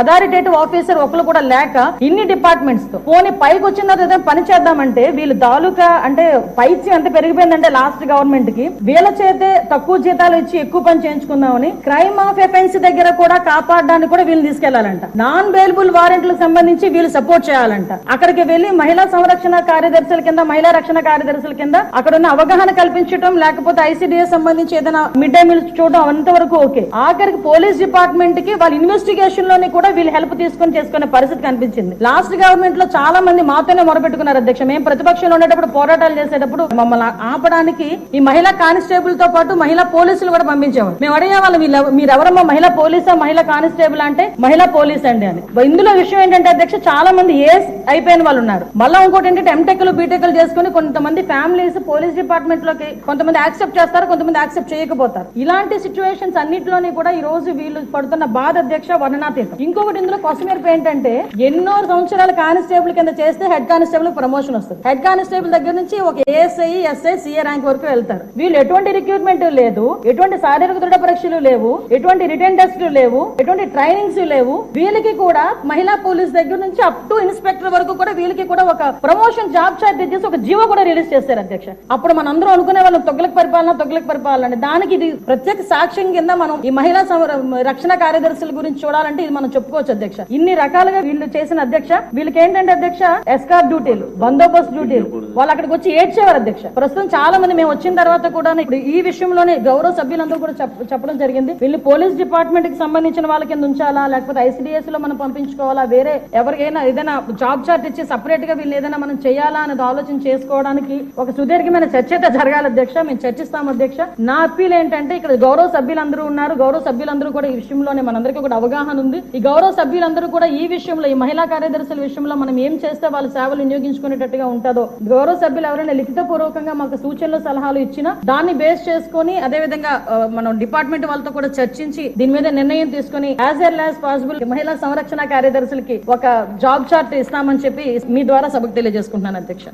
Authoritative officer ఒకరు కూడా లేక ఇన్ని డిపార్ట్మెంట్స్తో. పోనీ పైకి వచ్చిన తర్వాత పని చేద్దామంటే వీళ్ళు తాలూకా అంటే పైత్యం ఎంత పెరిగిపోయిందంటే లాస్ట్ గవర్నమెంట్కి వీళ్ళ చేతే తక్కువ జీతాలు ఇచ్చి ఎక్కువ పని చేయించుకుందామని క్రైమ్ ఆఫ్ ఎఫెన్స్ దగ్గర కూడా కాపాడడానికి కూడా వీళ్ళు తీసుకెళ్ళాలంట. నాన్ బెయిలబుల్ వారెంట్లకు సంబంధించి వీళ్ళు సపోర్ట్ చేయాలంట. అక్కడికి వెళ్ళి మహిళా సంరక్షణ కార్యదర్శుల కింద మహిళా రక్షణ కార్యదర్శుల కింద అక్కడ ఉన్న అవగాహన కల్పించడం లేకపోతే ఐసీడీఎస్ సంబంధించి ఏదైనా మిడ్ డే మీల్స్ చూడడం అంతవరకు ఓకే ఆఖరికి పోలీస్ డిపార్ట్మెంట్కి వాళ్ళ ఇన్వెస్టిగేషన్లోని కూడా వీళ్ళు హెల్ప్ తీసుకొని చేసుకునే పరిస్థితి కనిపించింది. లాస్ట్ గవర్నమెంట్లో చాలా మంది మాతోనే మొరపెట్టుకున్నారు అధ్యక్ష. మేము ప్రతిపక్షంలో ఉండేటప్పుడు పోరాటాలు చేసేటప్పుడు మమ్మల్ని ఆపడానికి ఈ మహిళా కానిస్టేబుల్తో పాటు మహిళా పోలీసులు కూడా పంపించేవారు. మేము అడిగే వాళ్ళు మీరెవరమ్మా మహిళా పోలీసా మహిళా కానిస్టేబుల్? అంటే మహిళా పోలీస్ అండి అని. ఇందులో విషయం ఏంటంటే అధ్యక్ష చాలా మంది ఏస్ అయిపోయిన వాళ్ళు ఉన్నారు. మళ్ళీ ఇంకోటి ఏంటంటే ఎంటెక్లు బీటెక్లు చేసుకుని కొంతమంది ఫ్యామిలీస్ పోలీస్ డిపార్ట్మెంట్లోకి కొంతమంది యాక్సెప్ట్ చేస్తారు కొంతమంది యాక్సెప్ట్ చేయకపోతారు. ఇలాంటి సిచ్యువేషన్స్ అన్నింటిలోని కూడా ఈ రోజు వీళ్ళు పడుతున్న బాధ అధ్యక్ష వర్ణనాతీతం. ఇంకొకటి ఇందులో కొసమేర్పు ఏంటంటే ఎన్నో సంవత్సరాల కానిస్టేబుల్ కింద చేస్తే హెడ్ కానిస్టేబుల్ ప్రమోషన్ వస్తుంది. హెడ్ కానిస్టేబుల్ దగ్గర నుంచి ఒక ఏఎస్ఐ ఎస్ఐ సిఏ ర్యాంక్ వరకు వెళ్తారు. వీళ్ళు ఎటువంటి రిక్రూట్మెంట్ లేదు ఎటువంటి శారీరక దృఢ పరీక్షలు లేవు ఎటువంటి రిటర్న్ టెస్టులు లేవు ఎటువంటి ట్రైనింగ్స్ లేవు. వీళ్ళకి కూడా మహిళా పోలీస్ దగ్గర నుంచి అప్ టు ఇన్స్పెక్టర్ వరకు కూడా వీళ్ళకి కూడా ఒక ప్రమోషన్ జాబ్ చార్ట్ చేసి ఒక జీవో కూడా రిలీజ్ చేశారు అధ్యక్ష. అప్పుడు మన అందరూ అనుకునే వాళ్ళం తొగ్గులకు పరిపాలన తొగ్గులకు పరిపాలన దానికి ఇది ప్రత్యేక సాక్ష్యం కింద మనం ఈ మహిళా రక్షణ కార్యదర్శుల గురించి చూడాలంటే ఇది మనం చెప్పుకోవచ్చు అధ్యక్ష. ఇన్ని రకాలుగా వీళ్ళు చేసిన అధ్యక్ష వీళ్ళకి ఏంటంటే అధ్యక్ష? ఎస్కార్ డ్యూటీలు బందోబస్తు డ్యూటీలు. వాళ్ళు అక్కడికి వచ్చి ఏడ్చేవారు అధ్యక్ష. ప్రస్తుతం చాలా మంది మేము వచ్చిన తర్వాత కూడా ఇప్పుడు ఈ విషయంలోనే గౌరవ సభ్యులందరూ కూడా చెప్పడం జరిగింది. వీళ్ళు పోలీస్ డిపార్ట్మెంట్కి సంబంధించిన వాళ్ళ కింద ఉంచాలా? లేకపోతే ఐసీడీఎస్లో మనం పంపించుకోవాలా? వేరే ఎవరికైనా ఏదైనా జాబ్ చార్ట్ ఇచ్చి సపరేట్గా వీళ్ళు ఏదైనా మనం చేయాలా అనేది ఆలోచన చేసుకోవడానికి ఒక సుదీర్ఘమైన చర్చ అయితే జరగాలి అధ్యక్ష. మేము చర్చిస్తాం అధ్యక్ష. నా అప్పీల్ ఏంటంటే ఇక్కడ గౌరవ సభ్యులందరూ ఉన్నారు. గౌరవ సభ్యులందరూ కూడా ఈ విషయంలోనే మనందరికీ కూడా అవగాహన ఉంది. ఈ గౌరవ సభ్యులందరూ కూడా ఈ విషయంలో ఈ మహిళా కార్యదర్శుల విషయంలో మనం ఏం చేస్తే వాళ్ళ సేవలు వినియోగించుకునేటట్టుగా ఉంటుందో గౌరవ సభ్యులు ఎవరైనా లిఖిత పూర్వకంగా మాకు సూచనలు సలహాలు ఇచ్చినా దాన్ని బేస్ చేసుకొని అదే విధంగా మనం డిపార్ట్మెంట్ వాళ్ళతో కూడా చర్చించి దీని మీద నిర్ణయం తీసుకొని యాజ్ ఎల్ యాజ్ పాసిబుల్ మహిళా సంరక్షణ కార్యదర్శులకి ఒక జాబ్ చార్ట్ ఇస్తామని చెప్పి మీ ద్వారా సభకు తెలియజేసుకుంటున్నాను అధ్యక్ష.